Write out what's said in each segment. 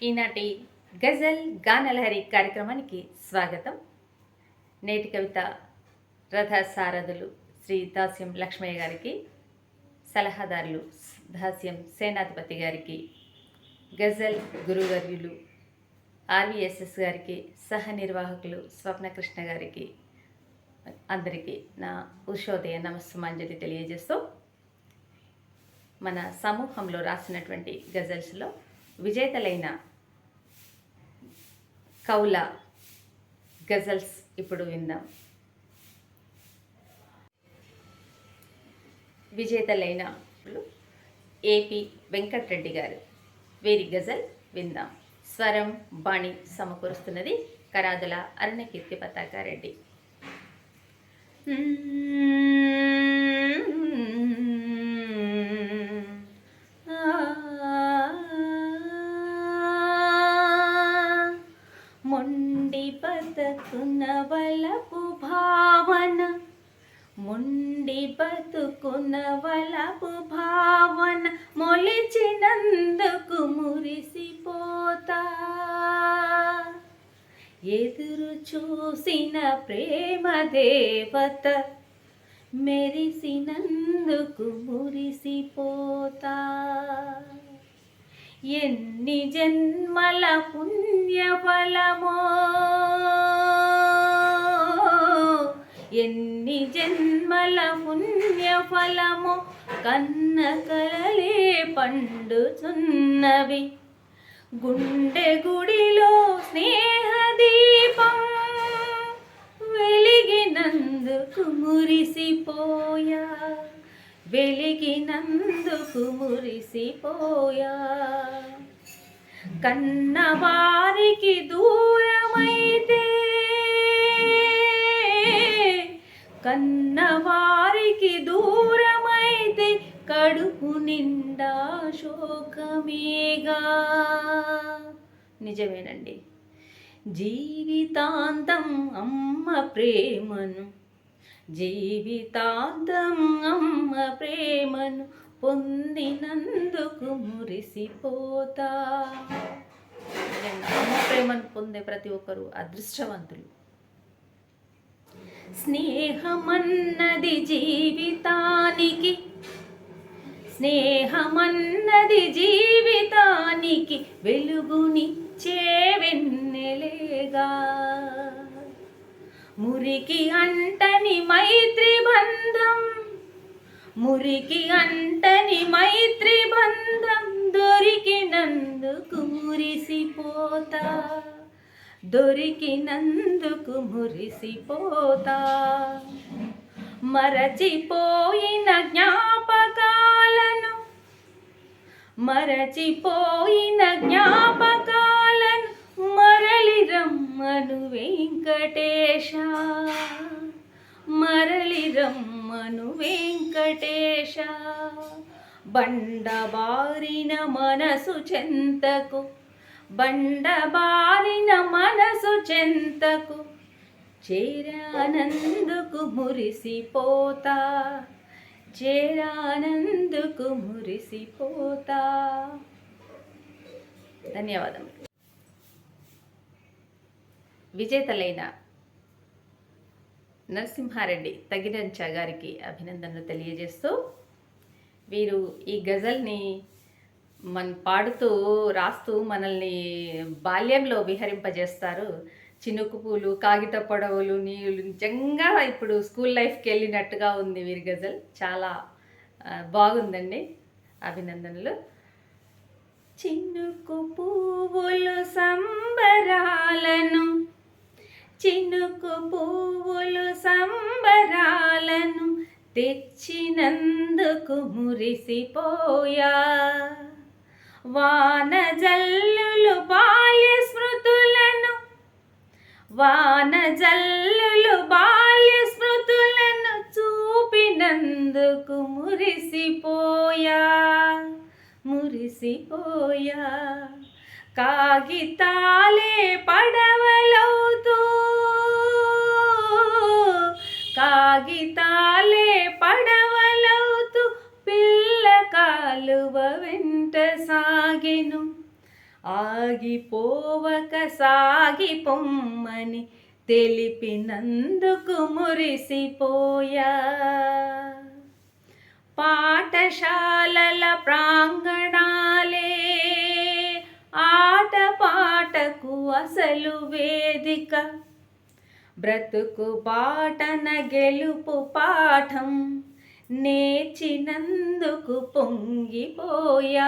ఈనాటి గజల్ గానలహరి కార్యక్రమానికి స్వాగతం. నేటి కవిత రథ సారథులు శ్రీ దాస్యం లక్ష్మయ్య గారికి సలహాదారులు దాస్యం సేనాధిపతి గారికి గజల్ గురువర్యులు ఆర్వీఎస్ఎస్ గారికి సహ నిర్వాహకులు స్వప్నకృష్ణ గారికి అందరికీ నా ఉషోదయ నమస్సుమాంజలి తెలియజేస్తూ మన సమూహంలో రాసినటువంటి గజల్స్లో విజేతలైన కౌల గజల్స్ ఇప్పుడు విందాం. విజేతలైన ఏపి వెంకట్రెడ్డి గారు. వీరి గజల్ విందాం. స్వరం బాణి సమకూరుస్తున్నది కరాదుల అరుణకీర్తి పతాకారెడ్డి. బతుకున్న వలపు భావన మొండి బతుకున్న వలపు భావన మొలిచినందుకు మురిసిపోతా. ఎదురు చూసిన ప్రేమ దేవత మెరిసినందుకు మురిసిపోతా. ఎన్ని జన్మల పుణ్యఫలమో ఎన్ని జన్మల పుణ్యఫలమో కన్న కలలే పండుచున్నవి. గుండె గుడిలో స్నేహ దీపం వెలిగినందుకు మురిసిపోయా. వెలిగినందుకు మురిసిపోయా. కన్నవారికి దూరమైతే కన్నవారికి దూరమైతే కడుపు నిండా శోకమేగా. నిజమేనండి. జీవితాంతం అమ్మ ప్రేమను జీవితాంతం అమ్మ ప్రేమను పొందినందుకు మురిసిపోతా. అమ్మ ప్రేమను పొందే ప్రతి ఒక్కరు అదృష్టవంతులు. స్నేహమన్నది జీవితానికి స్నేహమన్నది జీవితానికి వెలుగునిచ్చే వెన్నెలేగా. మురికి అంటని మైత్రి బంధం మురికి అంటని మైత్రి బంధం దొరికినందుకు మురిసిపోతా. దొరికినందుకు మురిసిపోతా. మరచిపోయిన జ్ఞాపకాలను మరచిపోయిన జ్ఞాపకాలను మరలి రమ్మను వెంకటేశ. మరలి రమ్మను వెంకటేశ. బండబారిన మనసు చెంతకు బండబారిన మనసు చెంతకు చేరానందుకు మురిసిపోతా చేరానందుకు మురిసిపోతా. ధన్యవాదములు. విజేతలైన నరసింహారెడ్డి తగినంచ గారికి అభినందనలు తెలియజేస్తూ వీరు ఈ గజల్ని మన పాడుతూ రాస్తూ మనల్ని బాల్యంలో విహరింపజేస్తారు. చినుకు పూలు కాగిత పొడవులు నీళ్ళు నిజంగా ఇప్పుడు స్కూల్ లైఫ్కి వెళ్ళినట్టుగా ఉంది వీరి గజల్. చాలా బాగుందండి. అభినందనలు. చినుకు పువ్వులు సంబరాలను చినుకు పువ్వులు సంబరాలను తెచ్చినందుకు మురిసిపోయా. వాన జల్లులు బాల్య స్మృతులను. వాన జల్లులు బాల్య స్మృతులను చూపినందుకు మురిసిపోయా మురిసిపోయా. కాగితాలే పడవలవుతూ కాగితాలే కాలువ వెంట సాగెను. ఆగిపోవక సాగి పొమ్మని తెలిపినందుకు మురిసిపోయా. పాఠశాలల ప్రాంగణాలే ఆట పాటకు అసలు వేదిక. బ్రతుకు పాటన గెలుపు పాఠం నేచినందుకు పొంగిపోయా.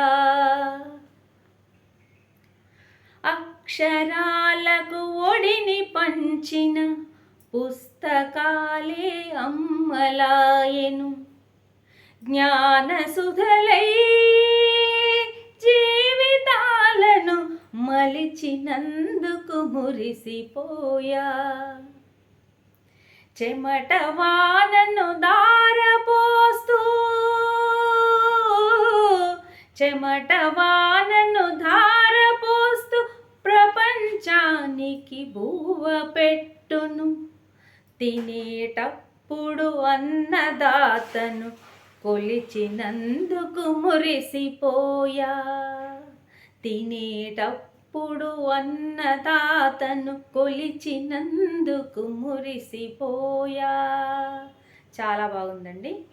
అక్షరాలకు ఒడిని పంచిన పుస్తకాలే అమ్మలాయను. జ్ఞానసుధలై జీవితాలను మలిచినందుకు మురిసిపోయా. చెమట వానను దా చెమట వానను ధారపోస్తూ ప్రపంచానికి బువ్వ పెట్టును. తినేటప్పుడు అన్నదాతను కొలిచినందుకు మురిసిపోయా. తినేటప్పుడు అన్నదాతను కొలిచినందుకు మురిసిపోయా. చాలా బాగుందండి.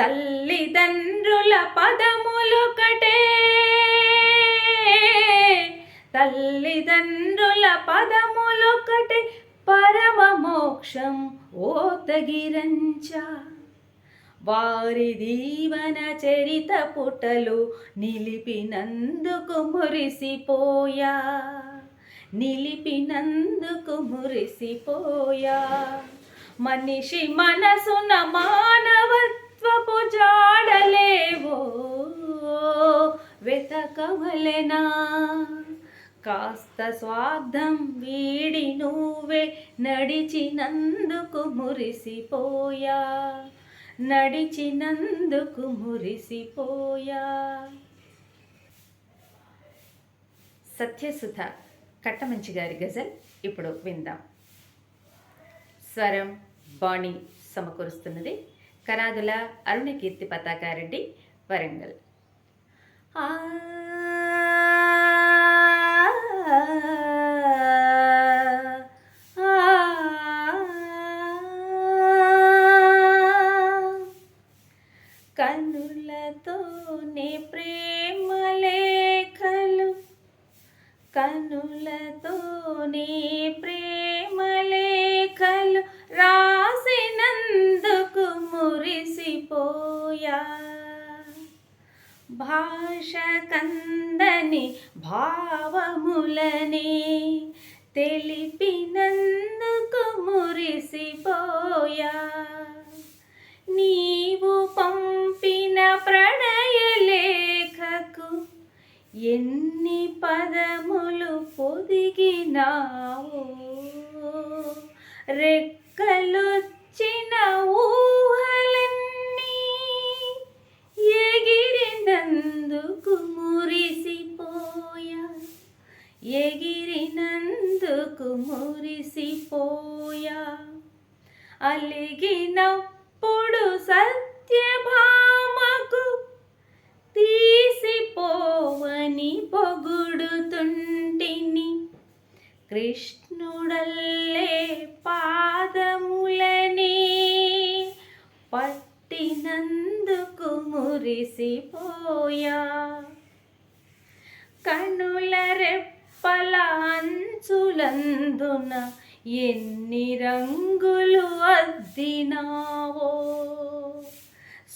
తల్లిదండ్రుల పదములొకటే. తల్లిదండ్రుల పదములొకటే. పరమ మోక్షం ఓతగిరంచ. వారి దీవన చరిత పుటలు నిలిపినందుకు మురిసిపోయా. నిలిపినందుకు మురిసిపోయా. మనిషి మనసున మానవత్వపు జాడలేవో వెతకవలెనా? కాస్త స్వార్థం వీడి నువ్వే నడిచినందుకు మురిసిపోయా. నడిచినందుకు మురిసిపోయా. సత్యసుధ కట్టమంచి గారి గజల్ ఇప్పుడు విందాం. స్వరం బాణి సమకూరుస్తున్నది. కనాదుల అరుణకీర్తి పతాకారెడ్డి వరంగల్. ఆ మురిసిపోయా భాష కందని భావములని తెలిపినందుకు మురిసిపోయా. నీవు పంపిన ప్రణయలేఖకు ఎన్ని పదములు పొదిగినావు. రెక్కలొచ్చిన ఊ ఎగిరినందుకు మురిసిపోయా ఎగిరినందుకు మురిసిపోయా అలిగినప్పుడు సత్యభామకు తీసిపోవని పొగుడుతుంటిని. కృష్ణుడల్లే పాదములని నందుకు మురిసిపోయా. కనుల రెప్పల అంచులందున ఎన్ని రంగులు అద్దినావో.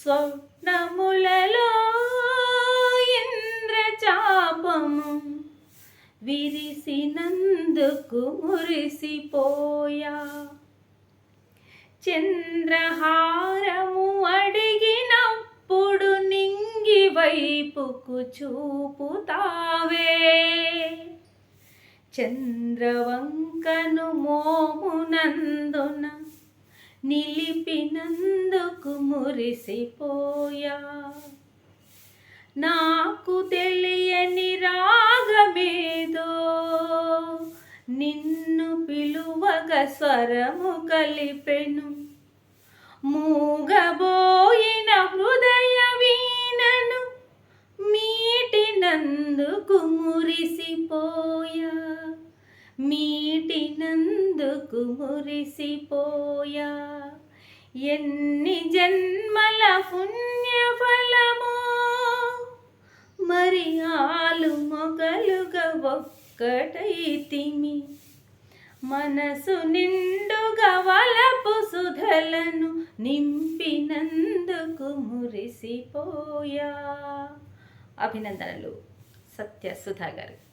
స్వప్నములలో ఇంద్రచాపము విరిసినందుకు మురిసిపోయా. చంద్రహారము అడిగినప్పుడు నింగి వైపుకు చూపుతావే. చంద్రవంకను మోమునందున నిలిపినందుకు మురిసిపోయా. నాకు తెలియని రాగమేదో నిన్ను పిలువగ స్వరము కలిపెను. మూగబోయిన హృదయ వీణను మీటినందుకు మురిసిపోయా. మీటినందుకు మురిసిపోయా. ఎన్ని జన్మల పుణ్యఫలమో మరి ఆలు మొగలుగ ఒక్కటైతిమి మనసు నిండుగా వలపు సుధలను నింపినందుకు మురిసిపోయా. అభినందనలు సత్య సుధా గారు.